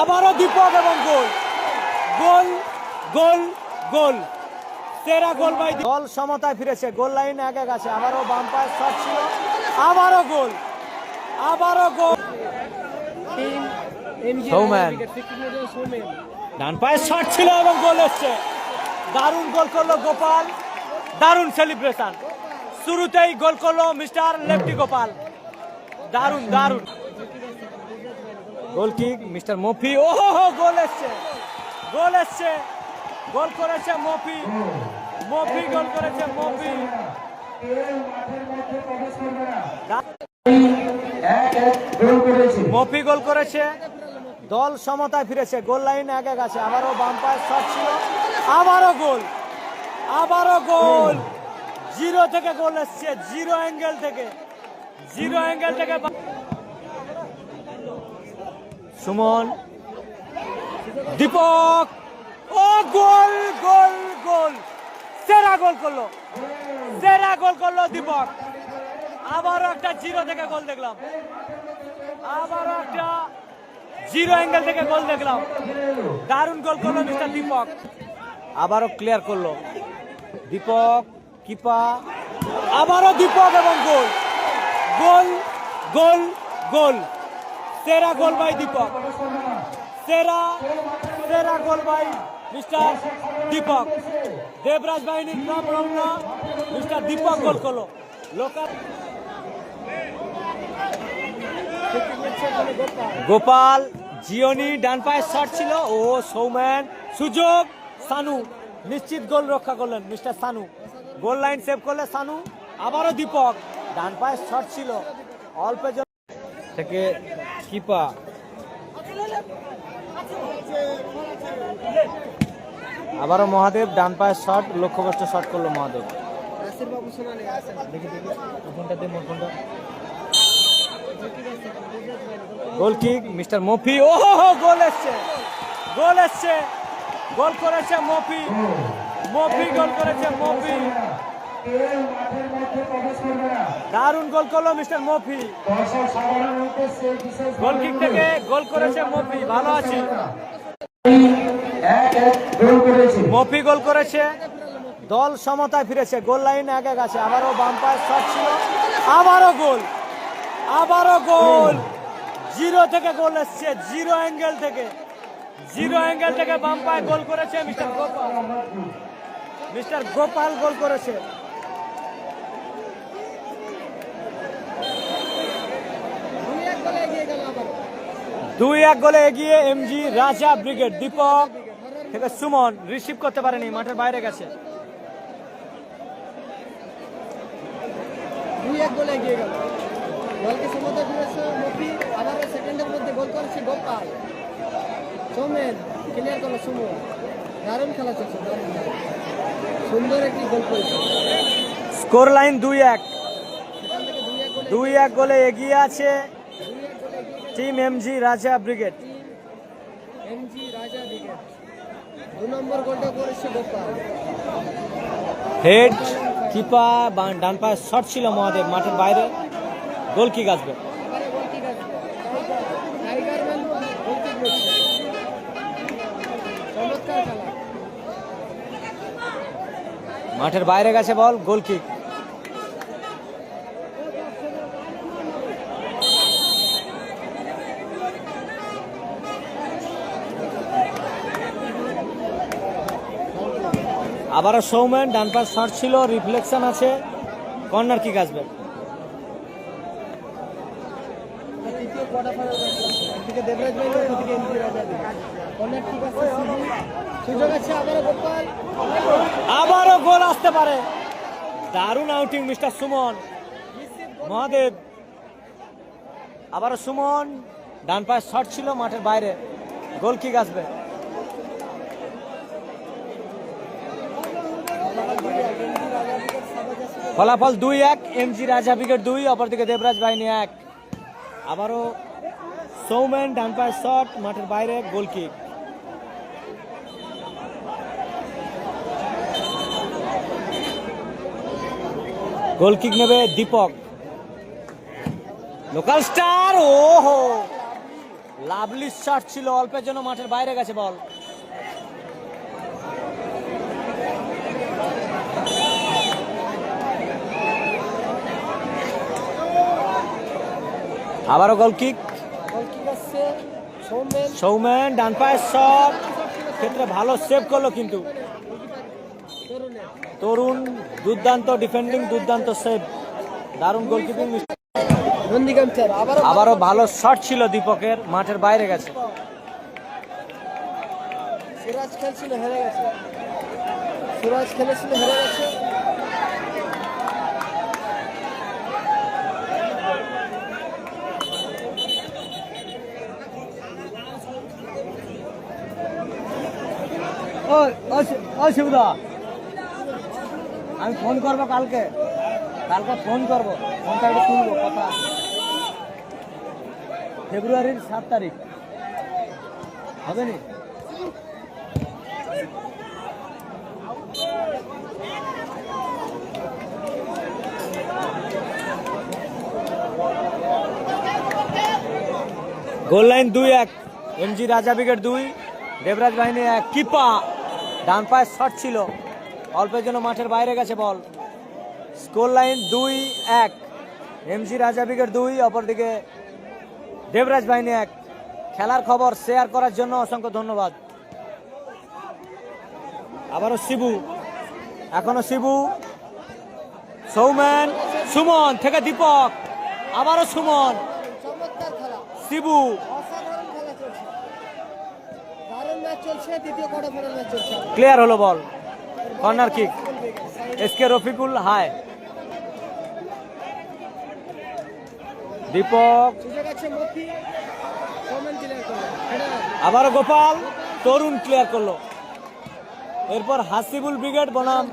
আবারও দীপক এবং গোল। গোল গোল গোল। সেরা গোল বাই দল সমতায় ফিরেছে গোল লাইন এক এক আছে। আবারও বাম পায়ের শট ছিল। আবারও গোল। আবারও গোল। সৌম্যান ডান পায়ের শট ছিল এবং গোল এসছে। দারুণ গোল করল গোপাল। দারুণ সেলিব্রেশন। শুরুতেই গোল করল মিস্টার লেফটি গোপাল। দারুণ দারুণ। গোল কিক মিস্টার মফি ও গোল এসছে। গোল এসছে। গোল করেছে মফি মফি গোল করেছে মফি মফি গোল করেছে। দল সমতায় ফিরেছে। গোল লাইন এক এক আছে। আবারও বাম পায়ের শট ছিল। আবারও গোল। আবারও গোল। জিরো থেকে গোল এসছে। জিরো অ্যাঙ্গেল থেকে। জিরো অ্যাঙ্গেল থেকে সুমন, দীপক, ও গোল গোল গোল। সেরা গোল করল। সেরা গোল করল দীপক। আবারও একটা জিরো থেকে গোল দেখলাম। আবারও একটা জিরো অ্যাঙ্গেল থেকে গোল দেখলাম। দারুণ গোল করল মিস্টার দীপক। আবারও ক্লিয়ার করল। দীপক কিপা আবারও দীপক এবং গোল। গোল গোল গোল। সেরা গোল বাই দীপক। সেরা সেরা goal by mister Deepak. Debraj বাহিনীর club Ramna mister Deepak goal করল। লোকাল গোপাল জিওনি ডান পায়ের শট ছিল ও সৌম্যান সুযোগ, সানু। নিশ্চিত গোল রক্ষা করলেন mister Sanu. Goal line save করলে সানু। আবারও দীপক, ডান পায়ের শট ছিল। অল্প থেকে কিপা। আবারও মহাদেব, ডান পায়ের শট, লক্ষ্যভ্রষ্ট শট করল Mahadev. Goal kick, mister Mofi. ও গোল এসছে। গোল এসছে। গোল করেছে মফি। মফি গোল করেছে মফি। দারুণ গোল করল মিস্টার মফি। গোল কিক থেকে গোল করেছে মফি ভালো আছি। মফি গোল করেছে দল সমতায় ফিরেছে গোল লাইন এক এক আছে। আবারও বাম পায়ের শট ছিল। আবারও গোল আবারও গোল। জিরো থেকে গোল এসছে জিরো অ্যাঙ্গেল থেকে। জিরো অ্যাঙ্গেল থেকে বাম পায়ে গোল করেছে mister Gopal. Mister Gopal goal করেছে। দুই এক গোলে এগিয়ে এমজি রাজা ব্রিগেড দীপক থেকে সুমন রিসিভ করতে পারেনি মাঠের বাইরে গেছে। দুই এক গোলে এগিয়ে গেল। দলকে সমতা ফিরেছে মফি আবার সেকেন্ডের মধ্যে গোল করেছে গোপাল সৌমেন ক্লিয়ার করল সুমন। দারুণ খেলা চলছে সুন্দর একটি গোল করেছে। স্কোর লাইন দুই এক দুই এক গোলে এগিয়ে আছে দুই এক গোলে এগিয়ে team MG Raja brigade MG Raja brigade দু নম্বর গোলটা করেছে গোপাল। হেড কিপা ডান পায়ে শট ছিল মহাদেব মাঠের বাইরে। গোল কিক আসবে। মাঠের বাইরে গেছে বল গোল কিক আবারও সৌমেন ডান পাশ শট ছিল রিফ্লেকশন আছে। কর্নার কিক আসবে। আবারও গোল আসতে পারে। দারুণ আউটিং মিস্টার সুমন। মহাদেব। আবারও সুমন, ডান পায়ে শট ছিল, মাঠের বাইরে। গোল কিক আসবে। ফলাফল দুই এক এমজি রাজা উইকেট দুই, অপরদিকে দেবরাজ বাহিনী এক। আবারও সৌমেন ডান পায়ের শট মাঠের বাইরে গোল কিক গোল কিক নেবে দীপক। লোকাল স্টার ও হো লাভলি শট ছিল, অল্পের জন্য মাঠের বাইরে গেছে বল আবারও গোল কিক সৌমেন। ডান পায়ের শট ক্ষেত্রে ভালো সেভ করল কিন্তু। তরুণ দুর্দান্ত ডিফেন্ডিং দুর্দান্ত সেভ দারুণ গোলকিপিং আবারও ভালো শট ছিল দীপকের মাঠের বাইরে গেছে। সিরাজ খেলছিল হেরে গেছে। সিরাজ খেলেছিল হেরে গেছে। শিবদা। আমি ফোন করব কালকে। কালকে ফোন করব। ফোনটা একটু তুলবো, কথা ফেব্রুয়ারির সাত তারিখ। হবে নি? গোল লাইন দুই এক। এমজি রাজা ব্রিগেড দুই, দেবরাজ বাহিনী এক। কিপা। ডান পায়ের শট ছিল। অল্পের জন্য মাঠের বাইরে গেছে বল। স্কোর লাইন দুই, এক। এমজি রাজা ব্রিগেড দুই, অপরদিকে দেবরাজ বাহিনী এক। খেলার খবর শেয়ার করার জন্য অসংখ্য ধন্যবাদ। আবারও শিবু। এখনও শিবু। সৌমেন, সুমন থেকে দীপক। আবারও সুমন। শিবু অসাধারণ খেলা চলছে দারুণ ম্যাচ চলছে দ্বিতীয় কোয়ার্টার ফাইনাল ম্যাচ চলছে ক্লিয়ার হলো ball. Corner kick SK Rafikul high Deepak. আবারও গোপাল। তরুণ ক্লিয়ার করল। এরপর হাসিবুল ব্রিগেড বনাম।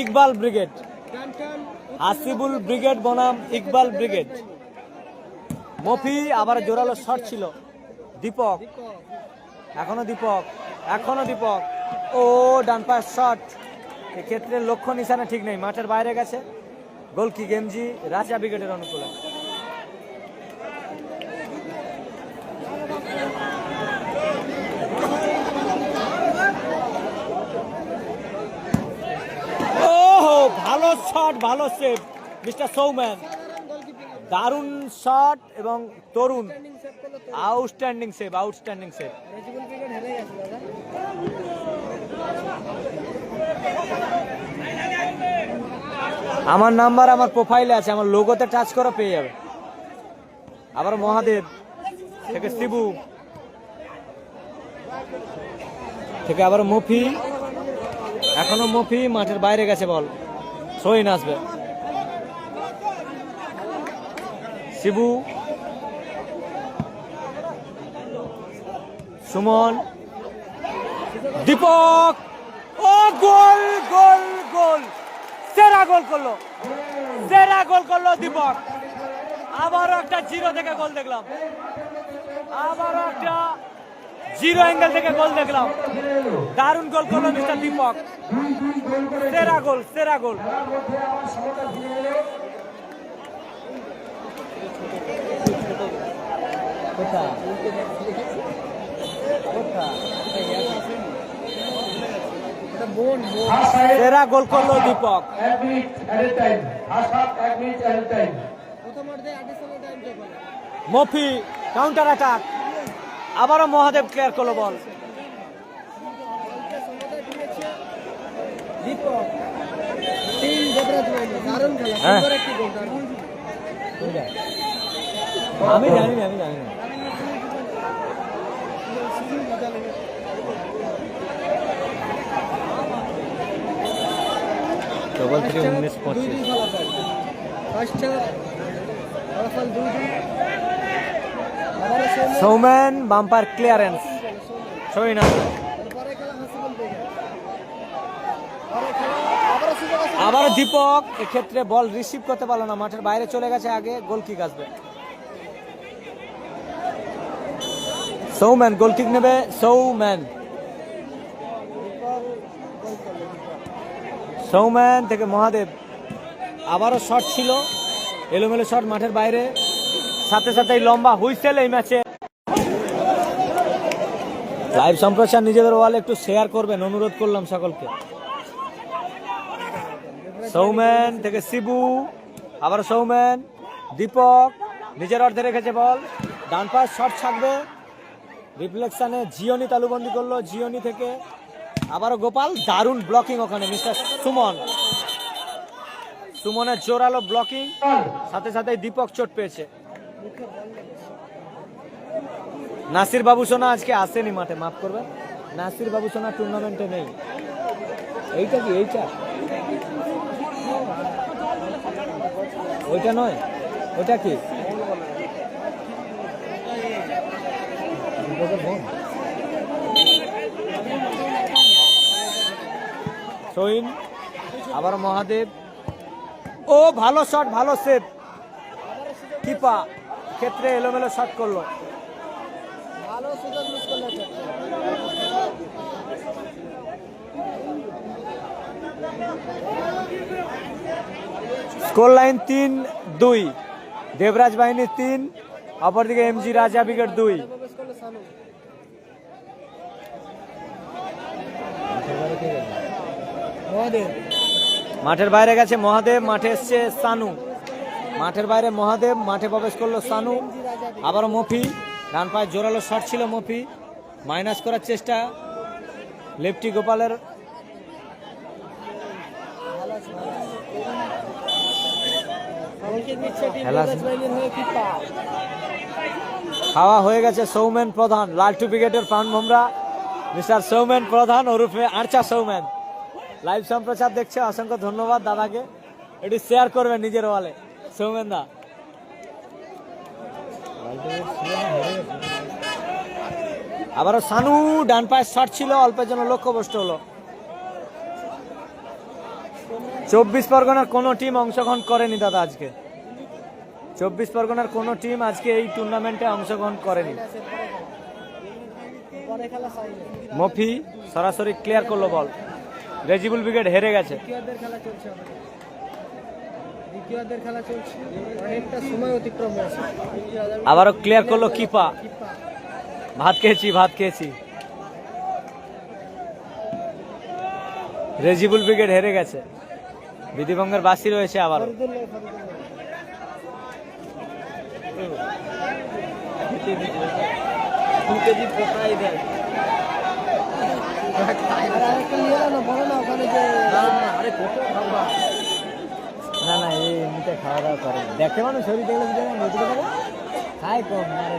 ইকবাল ব্রিগেড। হাসিবুল ব্রিগেড বনাম। ইকবাল ব্রিগেড। মফি আবার জোরালো শট ছিল। দীপক। এখনও দীপক এখনও দীপক। ও, ডান পায়ের শট এক্ষেত্রে লক্ষ্য নিশানা ঠিক নেই, মাঠের বাইরে গেছে। গোল কি গেমজি, রাজা ব্রিগেডের অনুকূলে। ভালো শট ভালো সেভ মিস্টার সৌম্যান দারুণ শট এবং Tarun. Outstanding save outstanding save আমার নাম্বার আমার প্রোফাইলে আছে আমার লোগোতে টাচ করে পেয়ে যাবে। আবার মহাদেব থেকে শিবু। থেকে আবার মফি। এখনও মফি মাঠের বাইরে গেছে বল। সইন আসবে। শিবু, সুমন, দীপক, ও গোল গোল গোল। সেরা গোল করল। সেরা গোল করল দীপক। আবারও একটা জিরো থেকে গোল দেখলাম। আবারও একটা জিরো অ্যাঙ্গেল থেকে গোল দেখলাম। দারুণ গোল করল মিস্টার দীপক। সেরা গোল সেরা গোল। অ্যাডিশনাল টাইম যোগ হলো মফি কাউন্টার অ্যাটাক আবারও মহাদেব ক্লিয়ার করল বল। দীপক হ্যাঁ। গোল আমি জানি না আমি জানি। না ডবল থ্রি উনিশ পঁচিশ সৌম্যান বাম্পার ক্লিয়ারেন্স সই না আবার দীপক এক্ষেত্রে বল রিসিভ করতে পারল না। মাঠের বাইরে চলে গেছে আগে গোল কিক আসবে। সৌম্যান গোল কিক নেবে সৌম্যান সৌম্যান থেকে মহাদেব। আবারও শট ছিল। এলোমেলো শট মাঠের বাইরে। সাথে সাথে লম্বা হুইসেল এই ম্যাচে। লাইভ সম্প্রচার নিজেদের ওয়ালে একটু শেয়ার করবেন। অনুরোধ করলাম সকলকে। সৌমেন থেকে শিবু। আবার সৌম্যান দীপক নিজের অর্ধে রেখেছে বল ডান পাশ শট ছাকবে রিফ্লেকশনে জিওনি তালুবন্দি করল, জিওনি থেকে। আবারও গোপাল, দারুণ ব্লকিং ওখানে, মিস্টার সুমন। সুমনের জোরালো ব্লকিং সাথে সাথে দীপক চোট পেয়েছে। নাসির বাবু সোনা আজকে আসেনি মাঠে, মাফ করবেন নাসির বাবু সোনা টুর্নামেন্টে নেই। এইটা কি, এইটা? ওইটা নয়, ওইটা কি? সইন আবার মহাদেব। ও, ভালো শট ভালো সেভ কিপা, ক্ষেত্রে এলোমেলো শট করল। স্কোর লাইন তিন, দুই। দেবরাজ বাহিনী তিন, অপরদিকে এমজি রাজা উইকেট দুই প্রবেশ করল সানু মহাদেব। মাঠের বাইরে গেছে মহাদেব মাঠে এসছে সানু। মাঠের বাইরে মহাদেব মাঠে প্রবেশ করল সানু। আবার মফি ডান পায়ে জোরালো শট ছিল মফি। মাইনাস করার চেষ্টা লেফটি গোপালের। হয়ে খাওয়া হয়ে গেছে সৌমেন প্রধান। লালটু ব্রিগেডের প্রাণ ভোমরা। মিস্টার সৌমেন প্রধান ওরফে আর্চা সৌমেন। লাইভ সম্প্রচার দেখছে, অসংখ্য ধন্যবাদ দাদাকে। এটি শেয়ার করবেন নিজের ওয়ালে সৌমেন দা। আবারও সানু, ডান পায়ের শট ছিল, অল্পের জন্য লক্ষ্যভ্রষ্ট হলো। চব্বিশ পরগনার কোনো টিম অংশগ্রহণ করেনি দাদা আজকে। চব্বিশ পরগনার কোনো টিম আজকে এই টুর্নামেন্টে অংশগ্রহণ করেনি। মফি সরাসরি ক্লিয়ার করল বল রেজিবুল ব্রিগেড হেরে গেছে। দ্বিতীয়ার্ধের খেলা চলছে আমাদের। দ্বিতীয়ার্ধের খেলা চলছে। অনেকটা সময় অতিক্রম হয়েছে। আবারও ক্লিয়ার করল কিপা। ভাত খেয়েছি ভাত খেয়েছি। রেজিবুল ব্রিগেড হেরে গেছে। বিধিভঙ্গের বাসি রয়েছে আর আরেকটা নিয়ে এলো না না এই এমনিতে খাওয়া দাওয়া করে দেখতে মানুষ শরীর দেখলে বুঝে না নদীতে থাকে খায় কম মারা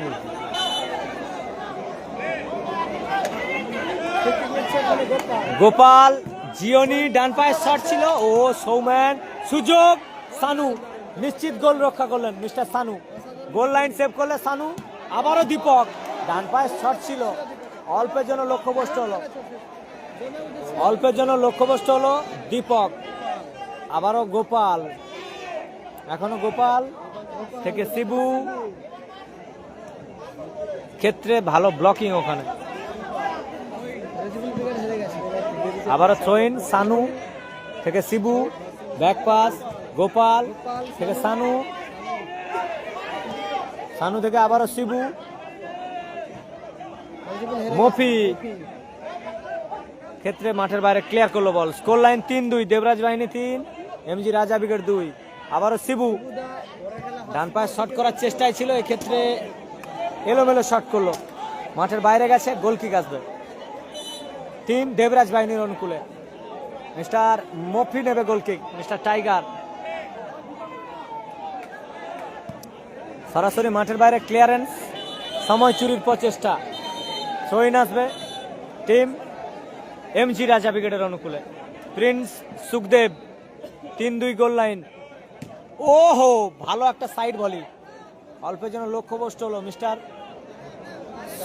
গোপাল, জিওনি, ডান পায়ের শট ছিল। ও সৌম্যান সুযোগ, সানু। নিশ্চিত গোল রক্ষা করলেন mister Sanu. Goal line save করলে সানু। আবারও দীপক, ডান পায়ের শট ছিল। অল্পের জন্য লক্ষ্যভ্রষ্ট হলো। অল্পের জন্য লক্ষ্যভ্রষ্ট হলো দীপক, আবারও গোপাল, এখনও গোপাল থেকে শিবু। ক্ষেত্রে ভালো ব্লকিং ওখানে। আবারও থ্রোইন সানু থেকে শিবু ব্যাক পাস গোপাল থেকে সানু সানু থেকে আবারও শিবু। মফি। ক্ষেত্রে মাঠের বাইরে ক্লিয়ার করল বল স্কোর লাইন তিন দুই, দেবরাজ বাহিনী তিন এমজি রাজা উইকেট দুই। আবারও শিবু। ডান পায়ে শট করার চেষ্টায় ছিল, এক্ষেত্রে এলোমেলো শট করল। মাঠের বাইরে গেছে গোল কিক আসবে। টিম দেবরাজ বাহিনীর অনুকূলে। মিস্টার মফি নেবে গোল কিক মিস্টার টাইগার সরাসরি মাঠের বাইরে ক্লিয়ারেন্স সময় চুরির প্রচেষ্টা। সইন আসবে। টিম এমজি রাজা ব্রিগেডের অনুকূলে। প্রিন্স সুখদেব, তিন দুই গোল লাইন। ওহো, ভালো একটা সাইড ভলি অল্পের জন্য লক্ষ্যভ্রষ্ট হলো মিস্টার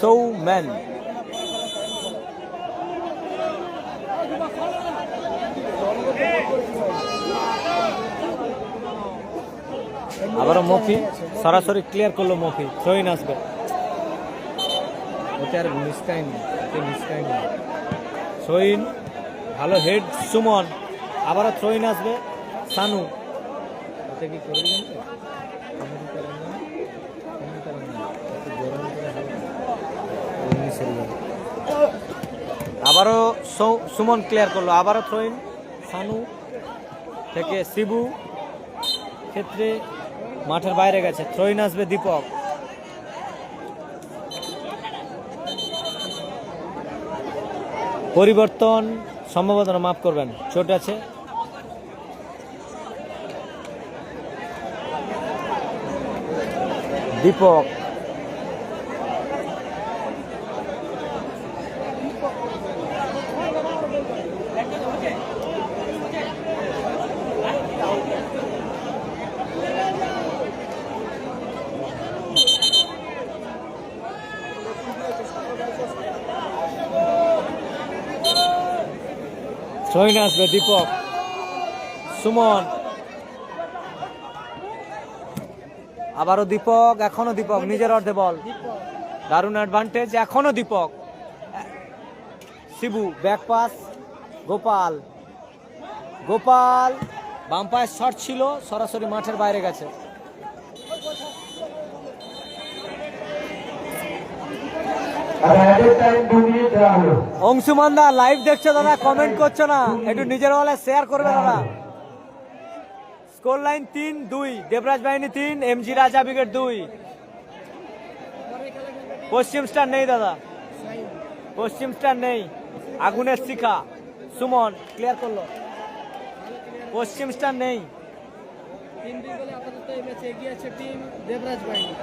সৌম্যান। আবারও মফি সরাসরি ক্লিয়ার করল মফি সইন আসবে। তার মিস খায়নি ওকে মিস খায়নি সইন ভালো হেড সুমন, আবারও থ্রোইন আসবে, সানু। ওতে কি করবেন আবারও সুমন ক্লিয়ার করল, আবারও থ্রোইন সানু থেকে শিবু। ক্ষেত্রে মাঠের বাইরে গেছে থ্রোইন আসবে দীপক। পরিবর্তন সম্ভবত না, মাফ করবেন ছোট আছে। দীপক সহিন আসবে দীপক সুমন আবারও দীপক এখনও দীপক নিজের অর্ধে বল। দারুণ অ্যাডভান্টেজ এখনও দীপক শিবু ব্যাক পাস গোপাল। গোপাল, বাম পায়ের শট ছিল, সরাসরি মাঠের বাইরে গেছে আর অ্যাডেড টাইম দু মিনিট দেওয়া হলো অংশুমান দা লাইভ দেখছ দাদা কমেন্ট করছ না। একটু নিজের বলে শেয়ার করবে দাদা। স্কোর লাইন তিন দুই। দেবরাজ বাহিনী তিন এমজি রাজা ব্রিগেড দুই। পশ্চিম স্টার নেই দাদা। পশ্চিম স্টার নেই। আগুনের শিখা। সুমন ক্লিয়ার করল। পশ্চিম স্টার নেই। তিন দুই বলে আপাতত এই ম্যাচে এগিয়ে আছে টিম দেবরাজ বাহিনী।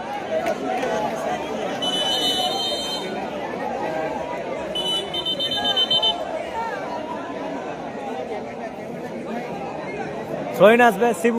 থ্রোইন আসবে শিবু